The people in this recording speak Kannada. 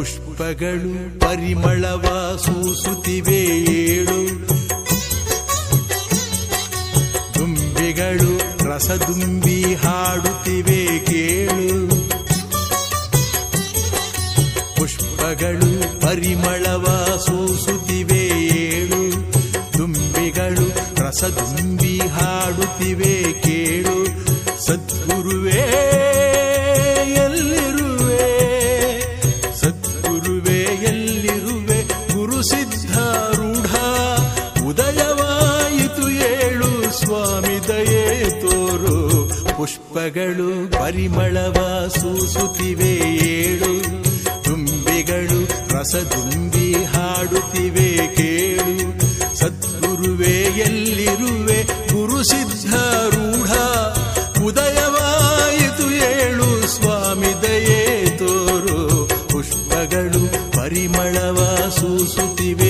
ಪುಷ್ಪಗಳು ಪರಿಮಳವ ಸೂಸುತ್ತಿವೆ ಏಳು. ದುಂಬಿಗಳು ರಸದುಂಬಿ ಹಾಡುತ್ತಿವೆ ಕೇಳು. ಪುಷ್ಪಗಳು ಪರಿಮಳವ ಸೂಸುತ್ತಿವೆ ಏಳು. ದುಂಬಿಗಳು ರಸದುಂಬಿ ಹಾಡುತ್ತಿವೆ ಕೇಳು. ಸ್ವಾಮಿ ದಯೇ ತೋರು. ಪುಷ್ಪಗಳು ಪರಿಮಳವ ಸೂಸುತ್ತಿವೆ ಏಳು. ತುಂಬಿಗಳು ರಸದುಂಬಿ ಹಾಡುತ್ತಿವೆ ಕೇಳು. ಸದ್ಗುರುವೆ ಎಲ್ಲಿರುವೆ ಗುರು ಸಿದ್ಧಾರೂಢ ಉದಯವಾಯಿತು ಏಳು ಸ್ವಾಮಿ ದಯೇ ತೋರು. ಪುಷ್ಪಗಳು ಪರಿಮಳವ ಸೂಸುತ್ತಿವೆ